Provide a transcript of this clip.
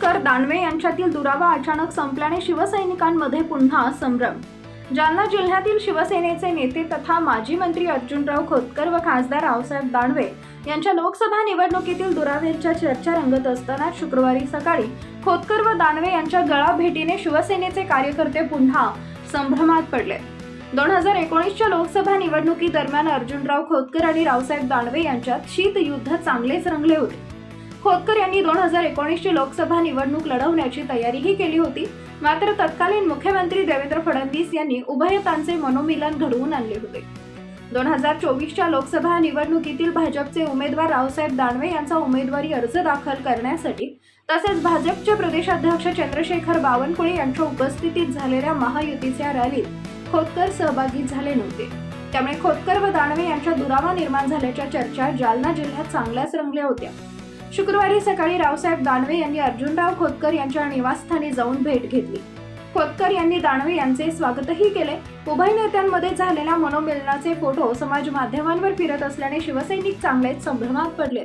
दानवे यांच्यातील दुरावा अचानक संपल्याने शिवसैनिकांमध्ये पुन्हा संभ्रम. जालना जिल्ह्यातील शिवसेनेचे नेते तथा माजी मंत्री अर्जुनराव खोतकर व खासदार रावसाहेब दानवे यांच्या लोकसभा निवडणुकीतील दुराव्याच्या चर्चा रंगत असताना शुक्रवारी सकाळी खोतकर व दानवे यांच्या गळा भेटीने शिवसेनेचे कार्यकर्ते पुन्हा संभ्रमात पडले. दोन हजार एकोणीसच्या लोकसभा निवडणुकीदरम्यान अर्जुनराव खोतकर आणि रावसाहेब दानवे यांच्यात शीतयुद्ध चांगलेच रंगले होते. खोतकर यांनी दोन हजार एकोणीसची लोकसभा निवडणूक लढवण्याची तयारीही केली होती. मात्र तत्कालीन मुख्यमंत्री देवेंद्र फडणवीस यांनी उभयतांचे मनोमिलन घडवून आणले होते. दोन हजार चोवीसच्या लोकसभा निवडणुकीतील भाजपचे उमेदवार रावसाहेब दानवे यांचा उमेदवारी अर्ज दाखल करण्यासाठी तसेच भाजपचे प्रदेशाध्यक्ष चंद्रशेखर बावनकुळे यांच्या उपस्थितीत झालेल्या महायुतीच्या रॅलीत खोतकर सहभागी झाले नव्हते. त्यामुळे खोतकर व दानवे यांच्या दुरावा निर्माण झाल्याच्या चर्चा जालना जिल्ह्यात चांगल्याच रंगल्या होत्या. शुक्रवारी सकाळी रावसाहेब दानवे यांनी अर्जुनराव खोतकर यांच्या निवासस्थानी जाऊन भेट घेतली. खोतकर यांनी दानवे यांचे स्वागतही केले. उभय नेत्यांमध्ये झालेल्या मनोमिलनाचे फोटो समाज माध्यमांवर फिरत असल्याने शिवसैनिक चांगलेच संभ्रमात पडले